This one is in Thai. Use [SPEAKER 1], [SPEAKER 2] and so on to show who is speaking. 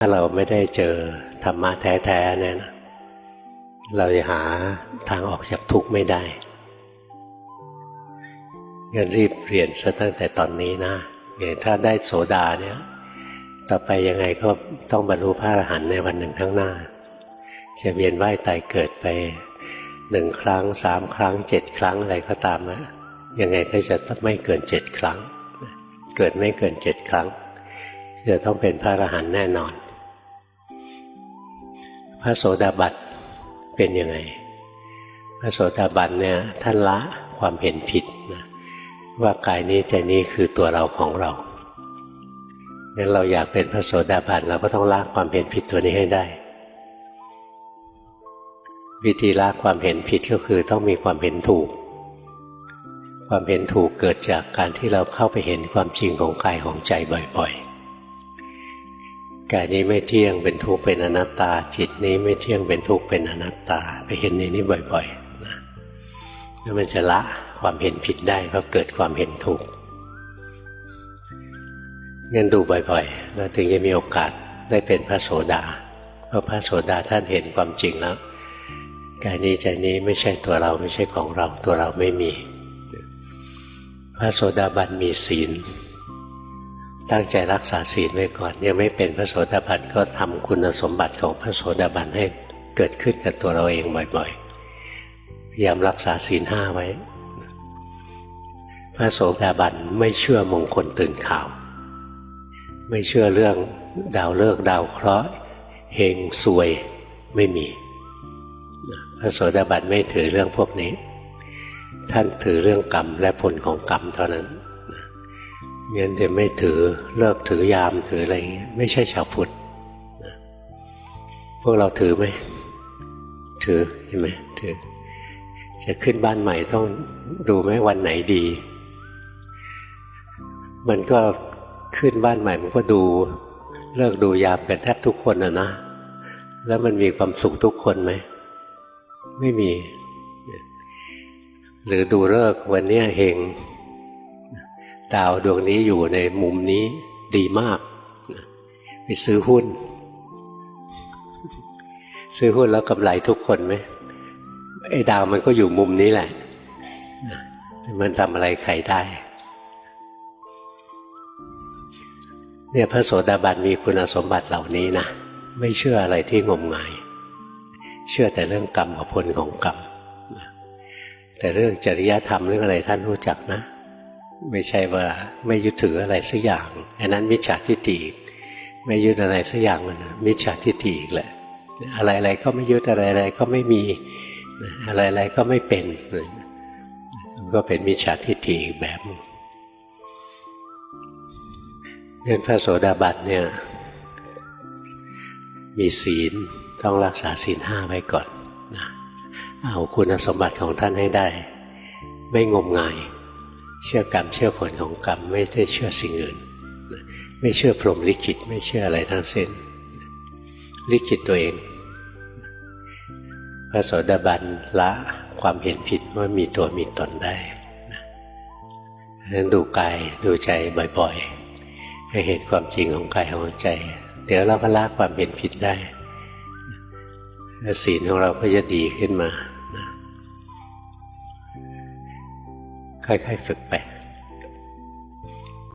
[SPEAKER 1] ถ้าเราไม่ได้เจอธรรมะแท้ๆเนี่ยนะเราจะหาทางออกจากทุกข์ไม่ได้งั้นรีบเรียนซะตั้งแต่ตอนนี้นะถ้าได้โสดาเนี่ย ต่อไปยังไงก็ต้องบรรลุพระอรหันต์ในวันหนึ่งข้างหน้า จะเวียนว่ายตายเกิดไปหนึ่งครั้งสามครั้งเจ็ดครั้งอะไรก็ตามนะยังไงก็จะไม่เกินเจ็ดครั้ง เกิดไม่เกินเจ็ดครั้ง จะต้องเป็นพระอรหันต์แน่นอน ระโสดาบันเป็นยังไง พระโสดาบันเนี่ยท่านละความเห็นผิดนะว่ากายนี้ใจนี้คือตัวเราของเรางั้นเราอยากเป็นพระโสดาบันเราก็ต้องละความเห็นผิดตัวนี้ให้ได้ วิธีละความเห็นผิดก็คือต้องมีความเห็นถูก ความเห็นถูกเกิดจากการที่เราเข้าไปเห็นความจริงของกายของใจบ่อย ๆ กายนี้ไม่เที่ยงเป็นทุกข์เป็นอนัตตา จิตนี้ไม่เที่ยงเป็นทุกข์เป็นอนัตตา ไปเห็นในนี้บ่อยๆนะแล้วมันจะละความเห็นผิดได้ก็เกิดความเห็นถูกงั้นดูบ่อยๆ แล้วถึงจะมีโอกาสได้เป็นพระโสดา เพราะพระโสดาท่านเห็นความจริงแล้วกายนี้ใจนี้ไม่ใช่ตัวเราไม่ใช่ของเราตัวเราไม่มี พระโสดาบันมีศีล ตั้งใจรักษาศีลไว้ก่อน ยังไม่เป็นพระโสดาบันก็ทำคุณสมบัติของพระโสดาบันให้เกิดขึ้นกับตัวเราเองบ่อยๆพยายามรักษาศีลห้าไว้ พระโสดาบันไม่เชื่อมงคลตื่นข่าว ไม่เชื่อเรื่องดาวเลิกดาวเคราะห์เฮงซวยไม่มี พระโสดาบันไม่ถือเรื่องพวกนี้ ท่านถือเรื่องกรรมและผลของกรรมเท่านั้น งั้นจะไม่ถือเลิกถือยามถืออะไรอย่างเงี้ยไม่ใช่ชาวพุทธพวกเราถือไหมถือเห็นไหมถือ จะขึ้นบ้านใหม่ต้องดูไหมวันไหนดี มันก็ขึ้นบ้านใหม่มันก็ดูเลิกดูยามกันแทบทุกคนนะนะ แล้วมันมีความสุขทุกคนไหม ไม่มี หรือดูเลิกวันนี้เฮง ดาวดวงนี้อยู่ในมุมนี้ดีมาก ไปซื้อหุ้น ซื้อหุ้นแล้วกำไรทุกคนไหมไอ้ดาวมันก็อยู่มุมนี้แหละ มันทำอะไรใครได้เนี่ยพระโสดาบันมีคุณสมบัติเหล่านี้นะไม่เชื่ออะไรที่งมงาย เชื่อแต่เรื่องกรรมกับผลของกรรมแต่เรื่องจริยธรรมเรื่องอะไรท่านรู้จักนะ ไม่ใช่ว่าไม่ยึดถืออะไรสักอย่างอันนั้นมิจฉาทิฏฐิไม่ยึดอะไรสักอย่างนะมิจฉาทิฏฐิอีกแหละ อะไรๆก็ไม่ยึดอะไรๆก็ไม่มีอะไรๆก็ไม่เป็นก็เป็นมิจฉาทิฏฐิอีกแบบเรื่องพระโสดาบันเนี่ยมีศีลต้องรักษาศีลห้าไว้ก่อนนะเอาคุณสมบัติของท่านให้ได้ ไม่งมงาย เชื่อกรรมเชื่อผลของกรรมไม่ได้เชื่อสิ่งอื่น ไม่เชื่อพรหมลิขิตไม่เชื่ออะไรทั้งสิ้น ลิขิตตัวเองพระโสดาบันละความเห็นผิดว่ามีตัวมีตนได้ดูกายดูใจบ่อยๆให้เห็นความจริงของกายของใจ เดี๋ยวเราก็ละความเห็นผิดได้ศีลของเราก็จะดีขึ้นมา ค่อยๆฝึกไป